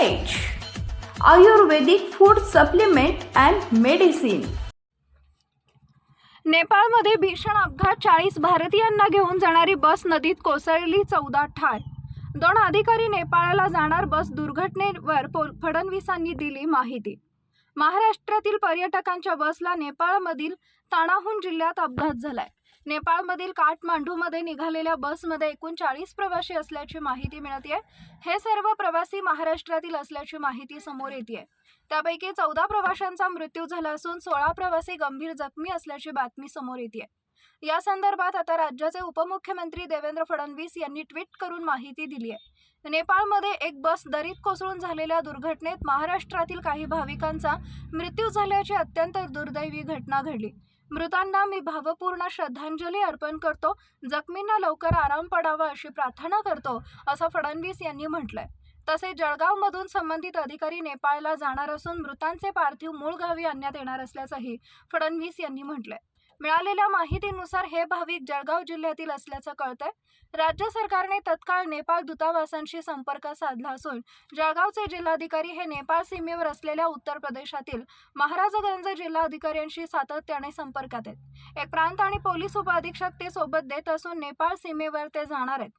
Ayurvedic food supplement and medicine नेपाळमध्ये भीषण अपघात चाळीस भारतीयांना घेऊन जाणारी बस नदीत कोसळली चौदा ठार. दोन अधिकारी नेपाळला जाणार बस दुर्घटनेवर फडणवीसांनी दिली माहिती. महाराष्ट्रातील पर्यटकांच्या बसला नेपाळमधील ताणाहून जिल्ह्यात अपघात झालाय. नेपाळमधील काठमांडूमध्ये निघालेल्या बसमध्ये एकूण चाळीस प्रवासी असल्याची माहिती मिळते हे सर्व प्रवासी महाराष्ट्रातील असल्याची माहिती समोर येते त्यापैकी चौदा प्रवाशांचा मृत्यू झाला असून सोळा प्रवासी गंभीर जखमी असल्याची बातमी समोर येते या संदर्भात आता राज्याचे उपमुख्यमंत्री देवेंद्र फडणवीस यांनी ट्विट करून माहिती दिली आहे नेपाळमध्ये एक बस दरीत कोसळून झालेल्या दुर्घटनेत महाराष्ट्रातील काही भाविकांचा मृत्यू झाल्याची अत्यंत दुर्दैवी घटना घडली. मृतांना मी भावपूर्ण श्रद्धांजली अर्पण करतो. जखमींना लवकर आराम पडावा अशी प्रार्थना करतो असं फडणवीस यांनी म्हटलंय. तसेच जळगावमधून संबंधित अधिकारी नेपाळला जाणार असून मृतांचे पार्थिव मूळ गावी आणण्यात येणार असल्याचंही फडणवीस यांनी म्हटलंय. मिळालेल्या माहितीनुसार हे भाविक जळगाव जिल्ह्यातील असल्याचं कळतंय. राज्य सरकारने तत्काळ नेपाळ दूतावासांशी संपर्क साधला असून जळगावचे जिल्हाधिकारी हे नेपाळ सीमेवर असलेल्या उत्तर प्रदेशातील महाराजगंज जिल्हाधिकाऱ्यांशी सातत्याने संपर्कात आहेत. एक प्रांत आणि पोलीस उपअधीक्षक ते सोबत देत असून नेपाळ सीमेवर ते जाणार आहेत.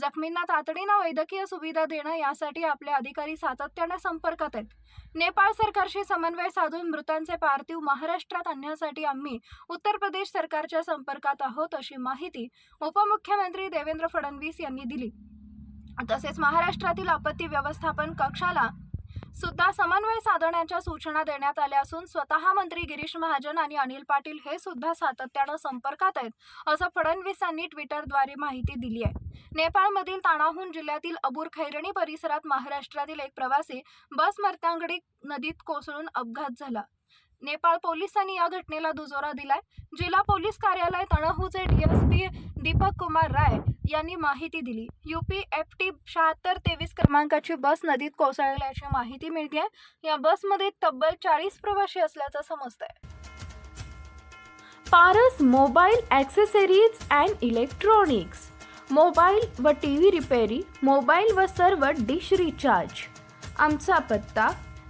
जखमींना तातडीनं वैद्यकीय सुविधा देणं यासाठी आपले अधिकारी सातत्याने संपर्कात आहेत. नेपाळ सरकारशी समन्वय साधून मृतांचे पार्थिव महाराष्ट्रात आणण्यासाठी आम्ही उत्तर प्रदेश सरकारच्या संपर्कात आहोत अशी माहिती उपमुख्यमंत्री देवेंद्र फडणवीस यांनी दिली. तसेच महाराष्ट्रातील आपत्ती व्यवस्थापन कक्षाला सुद्धा समन्वय साधण्याच्या सूचना देण्यात आल्या असून स्वतः मंत्री गिरीश महाजन आणि अनिल पाटील हे सुद्धा सातत्यानं संपर्कात आहेत असं फडणवीसांनी ट्विटरद्वारे माहिती दिली आहे. नेपाळमधील ताणाहून जिल्ह्यातील अबूर खैरणी परिसरात महाराष्ट्रातील एक प्रवासी बस मर्तांगडी नदीत कोसळून अपघात झाला. नेपाळ पोलिसांनी या घटनेला दुजोरा दिलाय. जिल्हा पोलीस कार्यालय तणहूचे डीएसपी दीपक कुमार राय यांनी माहिती दिली. यूपी एफ टी शहात्तर तेवीस क्रमांकाची बस नदीत कोसळल्याची माहिती मिळते या बसमध्ये तब्बल चाळीस प्रवासी असल्याचं समजतंय. Paras mobile accessories and electronics. Mobile व टी व्ही रिपेरी मोबाईल व सर्व डिश रिचार्ज. आमचा पत्ता